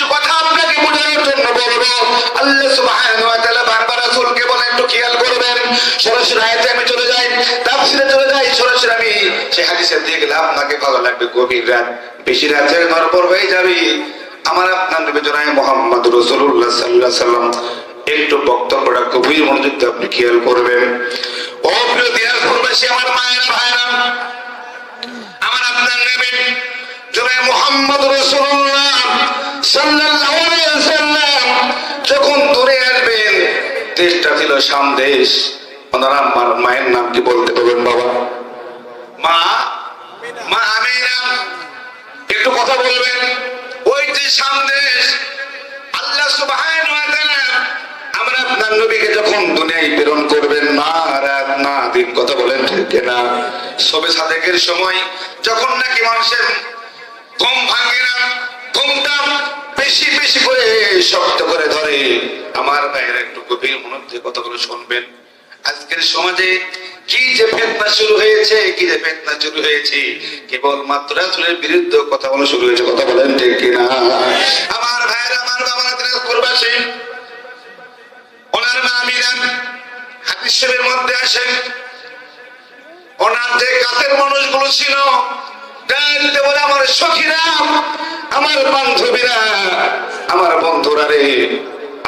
কিছু কথা আপনাকে বোঝানোর জন্য বলব। আল্লাহ সুবহানাহু ওয়া তাআলা বারবার রাসূলকে বলে একটু খেয়াল করবেন। সরাসরি আয়াতে আমি চলে যাই, তাফসিরে চলে যাই, সরাসরি আমি সেই হাদিসের দিকে গেলে আপনাকে ভালো লাগবে গভীর রাত, বেশি রাতে নরবর হয়ে যাবে। আমার আপনার নবী জনায় মোহাম্মদ রাসূলুল্লাহ সাল্লাল্লাহু আলাইহি সাল্লাম একটু বক্তব্যটা গভীর মনোযোগ আপনি খেয়াল করবেন। ও প্রিয় দিনাজপুরবাসী আমার মায়ের ভাইরা আমার আপনার নবী জনায় মোহাম্মদ ওয়াসাল্লাম যখন দূরে আসবেন, দেশটা ছিল সামদেশ ওনারা আমার মায়ের নাম কি বলতে পারবেন বাবা? মা মা আমিনা একটু কথা বলবেন। ওই যে সামদেশ আল্লাহ সুবহানাহু আমরা আপনার নবীকে যখন দুনিয়ায় প্রেরণ করবেন না রাত না দিন কথা বলেন ঠিক না সবে সাদেকের সময়, যখন নাকি মানুষের ঘুম ভাঙে না, ঘুমটা বেশি বেশি করে শক্ত করে ধরে। আমার ভাইয়েরা একটু গভীর দিয়ে কথাগুলো শুনবেন। আজকের সমাজে কি যে ফেতনা শুরু হয়েছে, কি যে ফেতনা শুরু হয়েছে, কেবল মাত্র রাসূলের বিরুদ্ধে কথা বলা শুরু হয়েছে। কথা বলেন ঠিক কিনা? আমার ভাইয়েরা, আমার বাবারা দিনাজপুরবাসী ওনার মা আমিনা হাদিস মধ্যে আসেন। ওনার যে কাতের মানুষগুলো ছিল ডাকতে বলে আমার সখীরা, আমার বান্ধবীরা, আমার বন্ধুরা রে,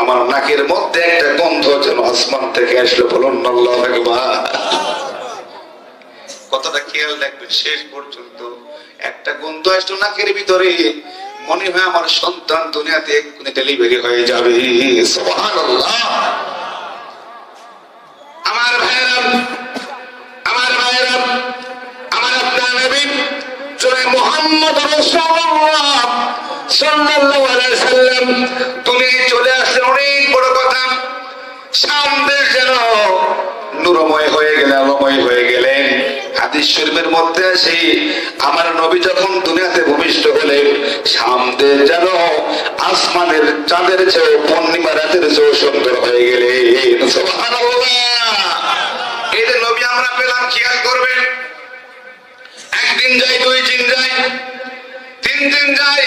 আমার নাকের মধ্যে একটা গন্ধ যেন আসমান থেকে আসলে, বলুন কথাটা খেয়াল রাখবেন, শেষ পর্যন্ত একটা গন্ধ আসলো নাকের ভিতরে, মনে হয় আমার সন্তান দুনিয়াতে এক্ষুনি ডেলিভারি হয়ে যাবে। আমার ভাইয়েরা আমার ভাইয়েরা আমার আপনার নবী জনাব তুমি চলে আসলে অনেক বড় কথা। সামনে যেন নূরময় হয়ে গেলে, আলোময় হয়ে গেলেন। হাদিস মধ্যে আছে, আমার নবী যখন দুনিয়াতে ভূমিষ্ঠ হলেন সামনে যেন আসমানের চাঁদের চেয়ে পূর্ণিমা রাতের চেয়ে সুন্দর হয়ে সুবহানাল্লাহ! এই নবী আমরা পেলাম খেয়াল করবেন? একদিন যাই, দুই দিন যাই, তিন দিন যাই,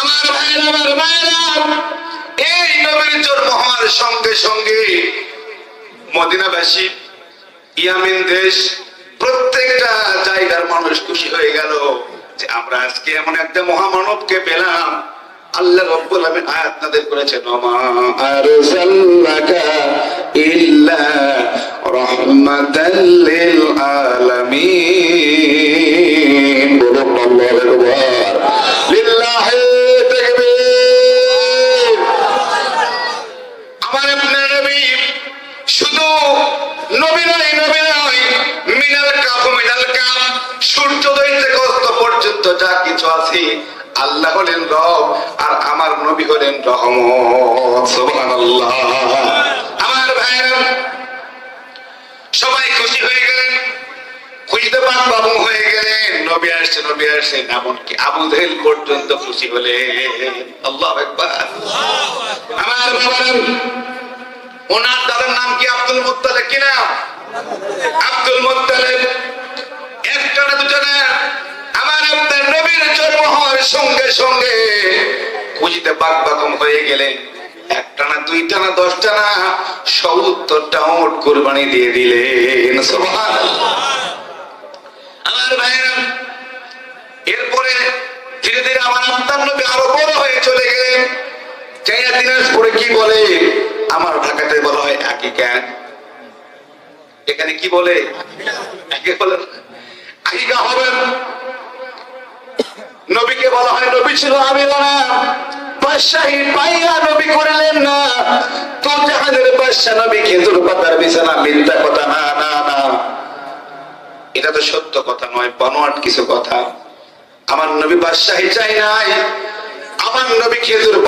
আমার ভাইরা আমার ভাইরা এই নবীর জন্ম হওয়ার সঙ্গে সঙ্গে মদিনাবাসী, ইয়ামিন দেশ, প্রত্যেকটা জায়গার মানুষ খুশি হয়ে গেল যে আমরা আজকে এমন একটা মহামানবকে পেলাম। আল্লাহ রব্বুল আলামিন আয়াত নাযিল করেছেন ওমা আরসালনাকা ইল্লা রাহমাতাল লিল আলামিন বলুন আল্লাহু আকবার লিল্লাহি তাকবীর। আমার আপনার নবী, শুধু নবী নয় নবী নয়, মিনাল কাফ মিনাল কাফ, সূর্যোদয় থেকে অস্ত পর্যন্ত যা কিছু আছে আল্লাহ হলেন রব আর আমার নবী হলেন রহমত। আমার ভাইরা সবাই খুশি হয়ে গেলেন? আব্দুল আব্দুল একটা না দুটো আমার আপনার নবীর জন্ম হওয়ার সঙ্গে সঙ্গে খুশিতে বাক বাকম হয়ে গেলেন ওট কোরবানি দিয়ে দিলেন। আমার এরপরে ধীরে ধীরে আমার নবী আরও বড় হয়ে চলে গেলেন। দিনাজপুরে কি বলে? আমার ঢাকাতে বলা হয় আকিকা এখানে কি বলে? আগে বলে আকিকা হবে। নবীকে বলা হয় নবী ছিল আমি তো তো আমার নবী চাই নাই। আমার নবী খেজুর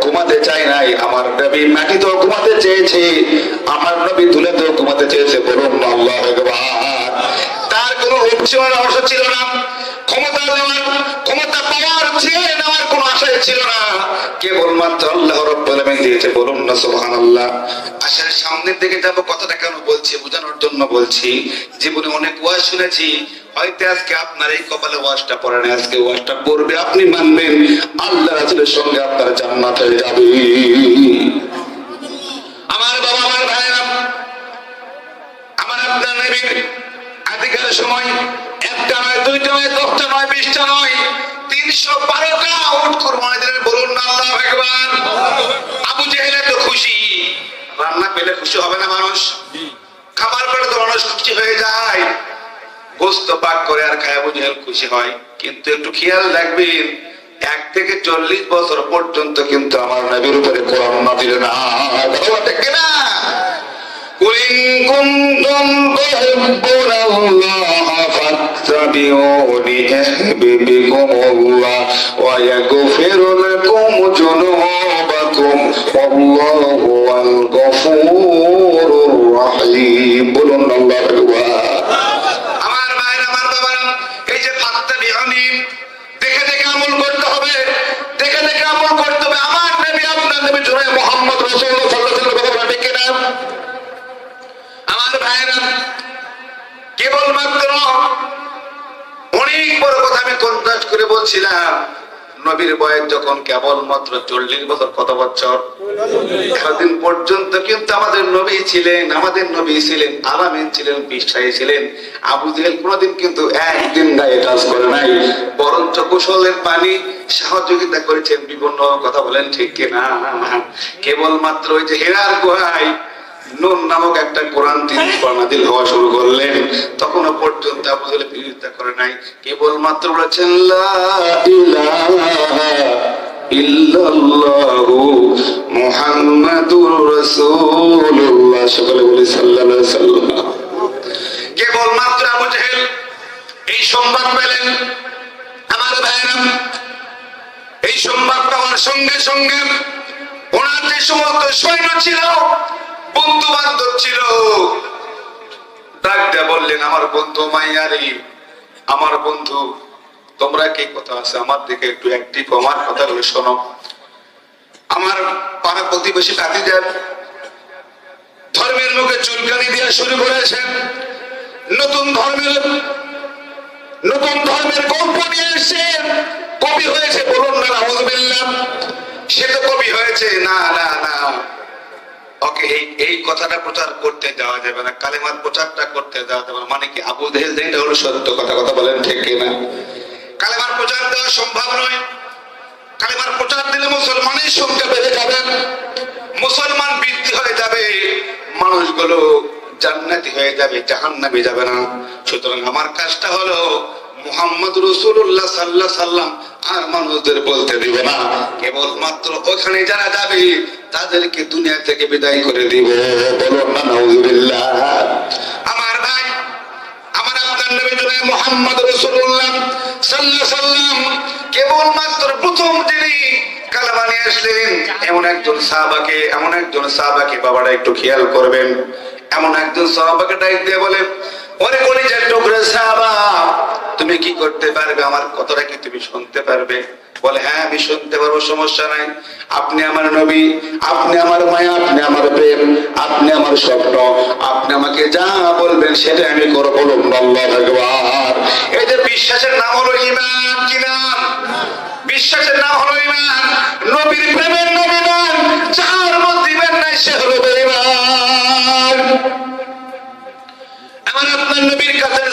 ঘুমাতে চাই নাই। আমার নবী মাটিতেও ঘুমাতে চেয়েছে। আমার নবী ধুলেতেও ঘুমাতে চেয়েছে। বলুন কোনো লোভ আশা ছিল না। ক্ষমতা নেওয়ার, ক্ষমতা পাওয়ার চেয়ে নেওয়ার কোনো আশাই ছিল না। কেবলমাত্র আল্লাহ রব্বুল দিয়েছে, বলুন না সুবহানাল্লাহ। আশার সামনের দিকে যাব, কথাটা কেন বলছি, বোঝানোর জন্য বলছি, জীবনে অনেক ওয়াজ শুনেছি। হয়তো আজকে আপনার এই কপালে ওয়াজটা পড়ে না, আজকে ওয়াজটা পড়বে, আপনি মানবেন, আল্লাহ রাসূলের সঙ্গে আপনার জান্নাত হয়ে যাবে। আমার বাবা, আমার ভাইরা আমার আপনার নবী বিকালের সময় একটা নয়, দুইটা নয়, দশটা নয়, বিশটা নয়, তিনশো বারোটা উঠ কোরবানি দিলেন। বলুন না, আল্লাহ একবার আবু জেহেলে তো খুশি। রান্না পেলে খুশি হবে না মানুষ। খাবার পেলে তো মানুষ খুশি হয়ে যায়। গোস্ত পাক করে আর খায় আবু জেহেল, খুশি হয়। কিন্তু একটু খেয়াল রাখবেন, এক থেকে চল্লিশ বছর পর্যন্ত কিন্তু আমার নবীর উপরে কোরআন না। দিল না? قل إن كنتم تحبون الله فاتبعوني يحببكم الله ويغفر لكم ذنوبكم والله هو الغفور الرحيم বলুন আল্লাহ আকবার আমার ভাইরা আমার বাবারা এই যে ফাত্তা বিহনি দেখে দেখে আমল করতে হবে দেখে দেখে আমল করতে হবে আমার নবী আপনার নবী জোরে মোহাম্মদ রাসূলুল্লাহ সাল্লাল্লাহু আলাইহি আমার ভাইরা কেবলমাত্র অনেক বড় কথা আমি কন্ট্রাস্ট করে বলছিলাম, নবীর বয়স যখন কেবলমাত্র চল্লিশ বছর, কত বছর? এতদিন পর্যন্ত কিন্তু আমাদের নবী ছিলেন, আমাদের নবী ছিলেন আলামিন ছিলেন বিশ্বাসী ছিলেন। আবু জেহেল কোনোদিন কিন্তু একদিন গায়ে কাজ করে নাই। বরঞ্চ কুশলের পানি সহযোগিতা করেছেন, বিভিন্ন কথা বলেন, ঠিক কিনা? কেবলমাত্র ওই যে হেরার গুহায় নুন নামক একটা কোরআন তিনি নাদিল হওয়া শুরু করলেন। তখনও পর্যন্ত আবু জেহেল বিরোধিতা করে নাই। কেবলমাত্র বলেছেন লা ইলাহা ইল্লাল্লাহু মুহাম্মাদুর রাসূলুল্লাহ। সকলে বলি সাল্লাল্লাহু আলাইহি সাল্লাম। কেবলমাত্র আবু জেহেল এই সংবাদ পেলেন। আমার ভাইরা এই সংবাদ পাওয়ার সঙ্গে সঙ্গে ওনার যে সমস্ত সৈন্য ছিল বন্ধু বান্ধব ছিল। ডাক বললেন, আমার বন্ধু মাইয়ারি, আমার বন্ধু, তোমরা কি কথা আছে? আমার দিকে একটু অ্যাক্টিভ আমার কথা বলে শোনো। আমার পাড়া প্রতিবেশী কাতিদের ধর্মের মুখে চুলকানি দেওয়া শুরু করেছেন নতুন ধর্মের নতুন ধর্মের গল্প নিয়ে এসে কবি হয়েছে বলুন না আউযুবিল্লাহ সে তো কবি হয়েছে। না না না। ওকে, এই এই কথাটা প্রচার করতে যাওয়া যাবে না, কালেমার প্রচারটা করতে যাওয়া যাবে না মানে কি আবু দেহেল যেটা হলো সত্য কথা কথা বলেন ঠিক কিনা কালেমার প্রচার দেওয়া সম্ভব নয়। কালেমার প্রচার দিলে মুসলমানের সংখ্যা বেড়ে যাবে, মুসলমান বৃদ্ধি হয়ে যাবে, মানুষগুলো জান্নাতি হয়ে যাবে, জাহান্নামে যাবে না। সুতরাং আমার কাজটা হলো মুহাম্মদ রসুল্লাহ সাল্লাহ সাল্লাম আর মানুষদের বলতে দিবে না। কেবলমাত্র ওখানে যারা যাবে, তাদেরকে দুনিয়া থেকে বিদায় করে দিব। আমার ভাই, আমার আপনার মুহাম্মদ রাসূলুল্লাহ সাল্লাল্লাহু সাল্লাম প্রথম আসলেন। এমন একজন সাহাবাকে, এমন একজন সাহাবাকে বাবারা একটু খেয়াল করবেন। এমন একজন সাহাবাকে ডাক দিয়ে ওরে কলিজার টুকরা সাহাবা তুমি কি করতে পারবে? আমার কথাটা কি তুমি শুনতে পারবে? বলে হ্যাঁ আমি শুনতে পারব, সমস্যা নাই। আপনি আমার নবী, আপনি আমার মায়া, আপনি আমার প্রেম, আপনি আমার স্বপ্ন, আপনি আমাকে যা বলবেন সেটা আমি করব, বলুন ভগবান এই যে বিশ্বাসের নাম হলো ইমান কি নাম? বিশ্বাসের নাম হলো ইমান নবীর প্রেমের নাম ইমান যার মধ্যে ইমান নাই সে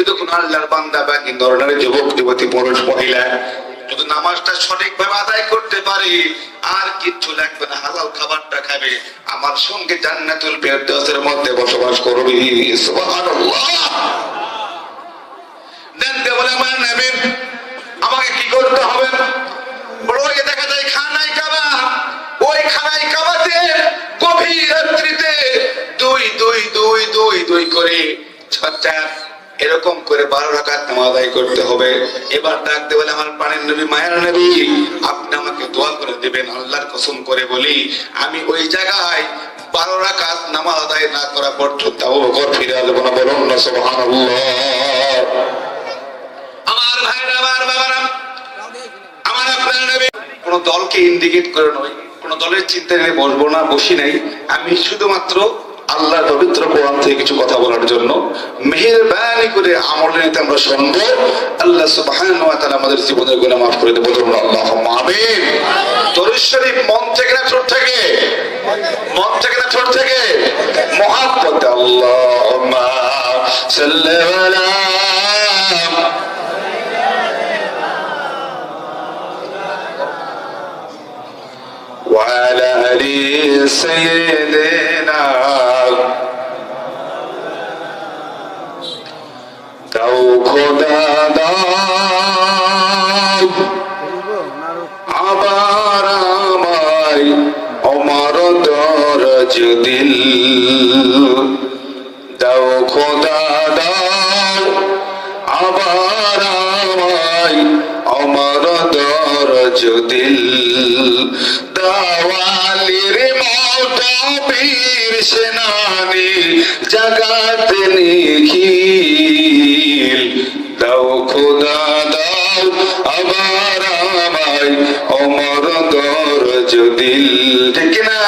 যদি কোন আল্লাহর বান্দা বাকি নরনারী যুবক, যুবতী, পুরুষ, মহিলা যদি নামাজটা সঠিকভাবে আদায় করতে পারে, আর কিচ্ছু লাগবে না, হালাল খাবারটা খাবে, আমার সঙ্গে জান্নাতুল ফেরদৌসের মধ্যে বসবাস করবে। সুবহানাল্লাহ। জানতে বলে, আমার নবী আমাকে কি করতে হবে? বড় হয়ে দেখা যায় খানায় কাবা, ওই খানায় কাবাতে গভীর রাত্রিতে দুই দুই দুই দুই দুই করে ছটা এরকম করে বারো রাকাত নামাজ আদায় করতে হবে। এবার ডাকতে বলে, আমার পানের নবী, মায়ের নবী, আপনি আমাকে দোয়া করে দেবেন, আল্লাহর কসম করে বলি, আমি ওই জায়গায় বারো রাকাত নামাজ আদায় না করা পর্যন্ত আবু বকর ফিরে না। বলুন, না আমার আমার আমার আপনার নবী। কোনো দলকে ইন্ডিকেট করে নয়, কোনো দলের চিন্তা নিয়ে বসবো না, বসি নাই। আমি শুধুমাত্র আল্লাহর পবিত্র কোরআন থেকে কিছু কথা বলার জন্য মেহেরবানি করে আমল নিতে আমরা শুনবো আল্লাহ সুবহানাহু ওয়া তাআলা আমাদের জীবনের গুনাহ মাফ করে দেবো বলুন আল্লাহুম্মা আমিন দরুদ শরীফ মন থেকে না ঠোঁট থেকে মন থেকে না ঠোঁট থেকে মহাব্বত আল্লাহুম্মা সাল্লি আলা وعلى آل سيدنا দিল দাওয়ালির মতো বীর সেনানি জগত নিখিল। দাও খোদা, দাও আবার আমায় অমর দরজ দিল। ঠিক না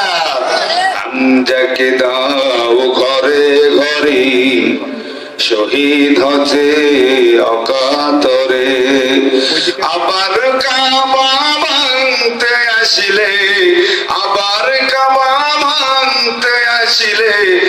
আমজাকে দাও ঘরে ঘরে, শহীদ হচ্ছে অকাতরে। silly.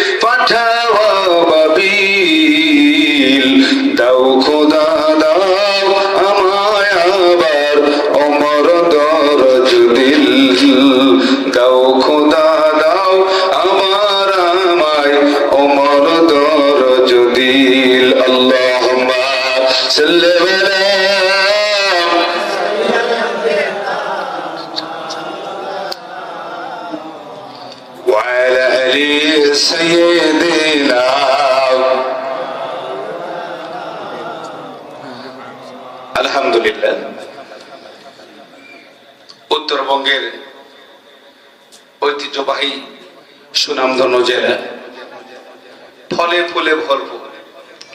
ফলে ফুলে ভরপুর।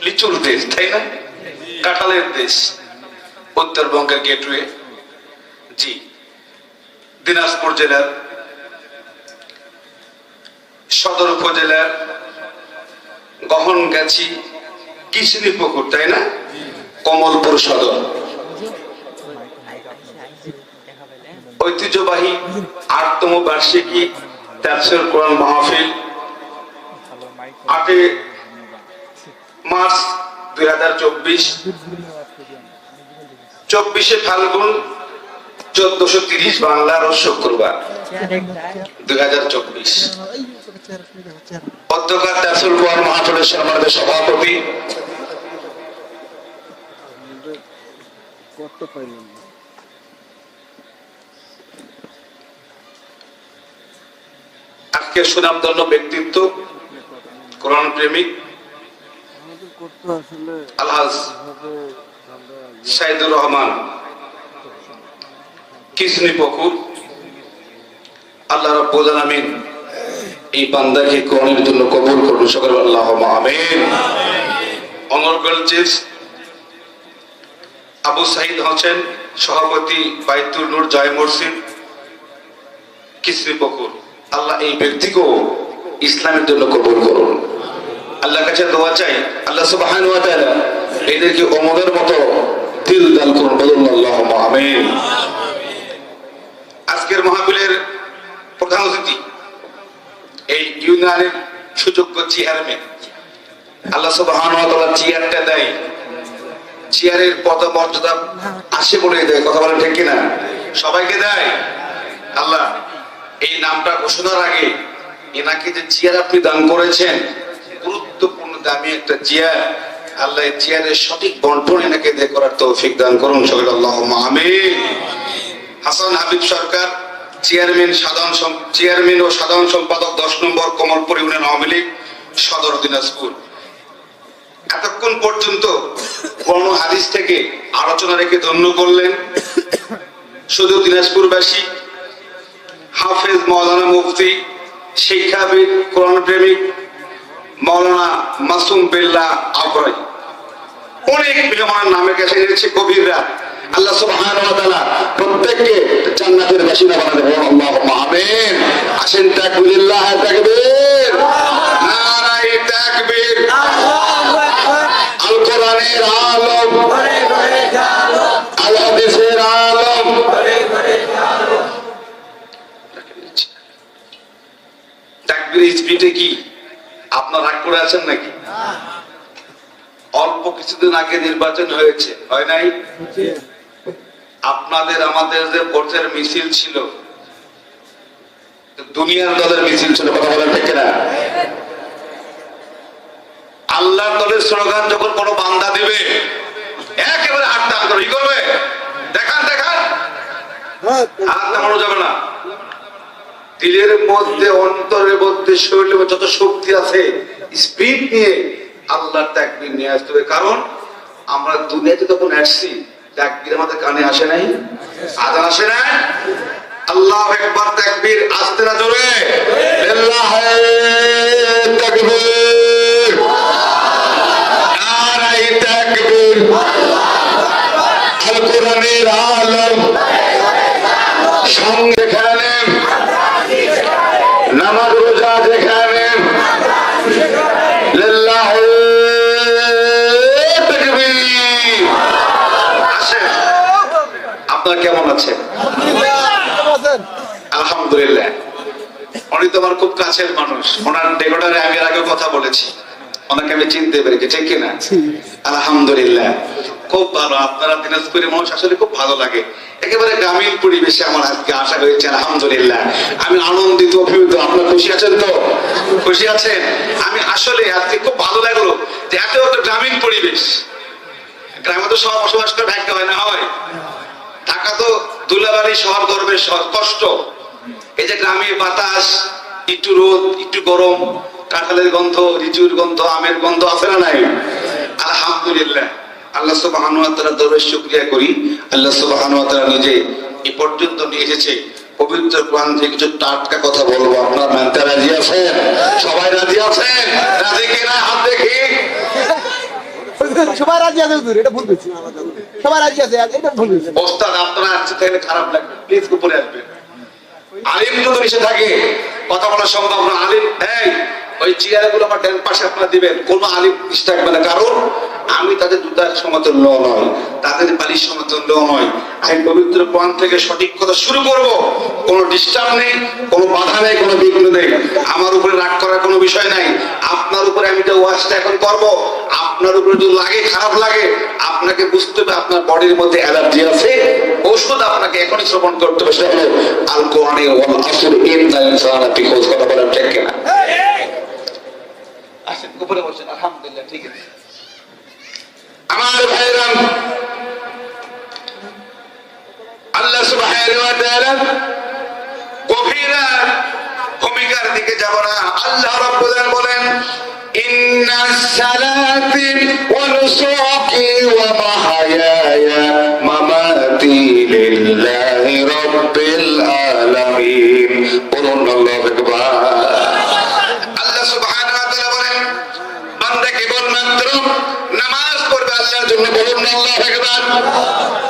লিচুর দেশ, তাই না? কাঁঠালের দেশ। উত্তরবঙ্গের গেটওয়ে। জি। দিনাজপুর জেলার। সদর উপজেলার। গহনগাছি কিশনি পুকুর, তাই না? কমলপুর সদর। ঐতিহ্যবাহী আটতম বার্ষিকী, তাফসির কোরআন মাহফিল। আটে মার্চ দুই হাজার চব্বিশ, চব্বিশে ফাল্গুন চোদ্দশো তিরিশ বাংলার শুক্রবার দুই হাজার চব্বিশ। অধ্যকার তাফসির কোরআন মাহফিলের সম্মানিত সভাপতি। আজকের সুনামধন্য ব্যক্তিত্ব কোরআন প্রেমিক। আলহাজ আমরা সাইদুর রহমান কিসনি পুকুর। আল্লাহ রব্বুল আলামিন এই বান্দাকে কোরআনের জন্য কবুল করুন। সকল আল্লাহ আমিন। অনর্গল চিফ আবু সাইদ হোসেন সভাপতি বাইতুল নূর জয় মসজিদ কিসনি পুকুর। আল্লাহ এই ব্যক্তিকেও ইসলামের জন্য কবুল করুন। আল্লাহ কাছে দোয়া চাই। আল্লাহ সুবহানাহু ওয়া তাআলা এদেরকে ওমরের মতো দিল দান করুন। বলুন আল্লাহুম্মা আমিন। আজকের মাহফিলের প্রধান অতিথি, এই ইউনিয়নের সুযোগ্য চেয়ারম্যান। আল্লাহ সুবহানাহু ওয়া তাআলা চেয়ারটা দেয়। চেয়ারের পদ মর্যাদা আসে বলে দেয়। কথা বলে ঠিক কিনা? সবাইকে দেয়। আল্লাহ, এই নামটা ঘোষণার আগে এনাকে যে চেয়ার আপনি দান করেছেন দামি একটা চেয়ার, আল্লাহ চেয়ারের সঠিক বন্টন এনাকে দিয়ে করার তৌফিক দান করুন সকল আল্লাহ আমিন হাসান হাবিব সরকার, চেয়ারম্যান, সাধারণ চেয়ারম্যান ও সাধারণ সম্পাদক, দশ নম্বর কমলপুর ইউনিয়ন আওয়ামী লীগ, সদর দিনাজপুর। এতক্ষণ পর্যন্ত কোন হাদিস থেকে আলোচনা রেখে ধন্য করলেন শুধু দিনাজপুরবাসী, হাফেজ মৌলানা মুফতি, শিক্ষাবিদ কোরআন প্রেমিক মৌলানা মাসুম বিল্লা আবরাই। অনেক মেহমানের নামে কাছে এনেছে কবিররা আল্লাহ সুবহানাহু প্রত্যেককে জান্নাতের বাসিন্দা বানাতে বলুন আল্লাহ আমিন। আসেন তাকবিরিল্লাহ তাকবীর। নারায়ে তাকবীর। আল কোরআনের আলম। আল হাদিসের আলম। তাকবীর স্পিডে কি? আপনার রাগ করে আছেন নাকি? অল্প কিছুদিন আগে নির্বাচন হয়েছে, হয় নাই? আপনাদের, আমাদের যে ভোটের মিছিল ছিল, দুনিয়ার দলের মিছিল ছিল, কথা বলেন ঠিক না আল্লাহর দলের স্লোগান যখন কোনো বান্দা দিবে, একেবারে টান করে করবে? দেখান দেখান। হাত নামানো যাবে না। দিলের মধ্যে, অন্তরের মধ্যে, শরীরের যত শক্তি আছে স্পিড নিয়ে আল্লাহর তাকবীর নিয়ে আসতে হবে। কারণ আমরা দুনিয়াতে তখন আসছি, তাকবীর আমাদের কানে আসে নাই, আজান আসে নাই। আল্লাহ একবার তাকবীর আসতে না জোরে। সঙ্গে খেলেন নামাজ রোজা যেখানে লিল্লাহি তাকবীর আসেন আপনারা কেমন আছেন? আলহামদুলিল্লাহ। উনি তো আমার খুব কাছের মানুষ। ওনার ডেকোটারে আমি আগে কথা বলেছি। ওনাকে আমি চিনতে পেরেছি ঠিক কিনা? আলহামদুলিল্লাহ। খুব ভালো। আপনারা দিনাজপুরের মানুষ আসলে খুব ভালো লাগে। একেবারে গ্রামীণ পরিবেশে আমার আজকে আশা হয়েছে আলহামদুলিল্লাহ। আমি আনন্দিত অভিভূত। আপনার খুশি আছেন তো? খুশি আছেন? আমি আসলে আজকে খুব ভালো লাগল যে এত একটা গ্রামীণ পরিবেশ। গ্রামে তো সব বসবাস করে ভাগ্য হয় না হয়? ঢাকা তো দুলাবাড়ি শহর গর্বের শহর, কষ্ট। এই যে গ্রামে বাতাস, একটু রোদ, একটু গরম, কাঁঠালের গন্ধ লিচুর গন্ধ, আমের গন্ধ আছে না নাই? আলহামদুলিল্লাহ। আল্লাহ শুকরিয়া করি। আল্লাহ সুবহান ওয়া তাআলা নিজে এই পর্যন্ত নিয়ে এসেছে। পবিত্র কোরআন থেকে কিছু টাটকা কথা বলব, আপনার রাজি আছেন? সবাই রাজি আছেন? রাজি কিনা হাত দেখি সবাই রাজি আছে হুজুর, এটা ভুল করছি। সবাই রাজি আছে এটা ভুল করছি। ওস্তাদ আপনারা তাহলে খারাপ লাগবে প্লিজ উপরে আসবেন। আলিম যদি থাকে কথা বলা সম্ভব না। আলিম এই ওই চেয়ারগুলো আমার ডান পাশে আপনারা দিবেন। কোন আলিম থাকবে না কারণ আমি তাদের দুটার সমতুল্য নয়, তাদের বালির সমতুল্য নয়। আমি পবিত্র কোরআন থেকে সঠিক কথা শুরু করব। কোনো ডিস্টার্ব নেই, কোনো বাধা নেই, কোনো বিঘ্ন নেই। আমার উপরে রাগ করার কোনো বিষয় নাই। আপনার উপরে আমি যে ওয়াজটা এখন করব। আপনার উপরে যদি লাগে, খারাপ লাগে, আপনাকে বুঝতে হবে আপনার বডির মধ্যে অ্যালার্জি আছে। ওষুধ আপনাকে এখনই শ্রবণ করতে হবে। সেটা হলো আল ওয়াল আসর ইন্নাল ইনসানা ফি খুস কথা বলেন ঠিক কিনা? আসেন, উপরে বসেন, আলহামদুলিল্লাহ, ঠিক আছে। আমার আল্লাহ গভীরা ভূমিকার দিকে যাব না। আল্লাহ বলেন ওয়া ওয়া মাহায়ায়া মামাতি লিল্লাহি রাব্বিল আলামিন আল্লাহ সুবহানাহু ওয়া তাআলা বলেন বান্দা কেবলমাত্র নামাজ পড়বে আল্লাহর জন্য বলুন আল্লাহু আকবার।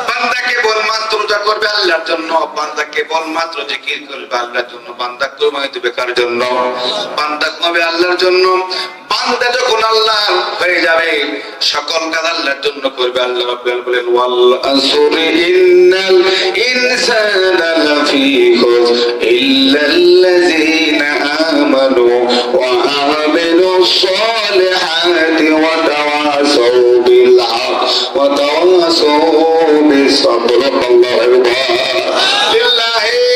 বান্দা কেবলমাত্র করবে আল্লাহর জন্য বান্দা কেবলমাত্র জিকির করবে আল্লাহর জন্য, বান্দা কুরবানি দেবে কার জন্য? বান্দা হবে আল্লাহর জন্য। বান্দা যখন আল্লাহ হয়ে যাবে, সকল কাজ আল্লাহর জন্য করবে। আল্লাহ রাব্বুল বলেন, ওয়াল আসরি ইন্নাল ইনসানা লাফি খুস ইল্লাল্লাযীনা আমানু ওয়া আমিলুস তাওয়াসাউ বিস সাবর আল্লাহু আকবার লিল্লাহি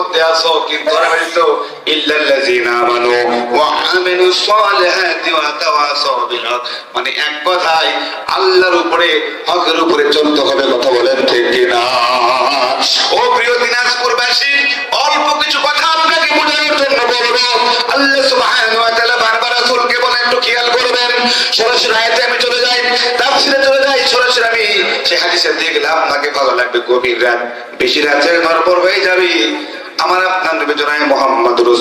মধ্যে আছো, কিন্তু আমি তো ইল্লাল্লাযীনা আমানু ওয়া আমিলুস সালিহাতি ওয়া তাওয়াসাউ বিল হক। মানে এক কথায়, আল্লাহর উপরে, হকের উপরে চলতে হবে কথা বলেন ঠিক কিনা? ও প্রিয় দিনাজপুরবাসী অল্প কিছু কথা আপনাকে বোঝানোর জন্য বলব। আল্লাহ সুবহানাহু ওয়া তাআলা বারবার রাসূলকে বলে একটু খেয়াল করবেন। সরাসরি আয়াতে আমি চলে যাই, তাফসিরে চলে যাই, সরাসরি আমি সেই হাদিসে দেখলাম আপনাকে ভালো লাগবে, গভীর রাত, বেশি রাত ঘর পর হয়ে যাবে। আমার আপনার নবী জনায় মোহাম্মদ রসুল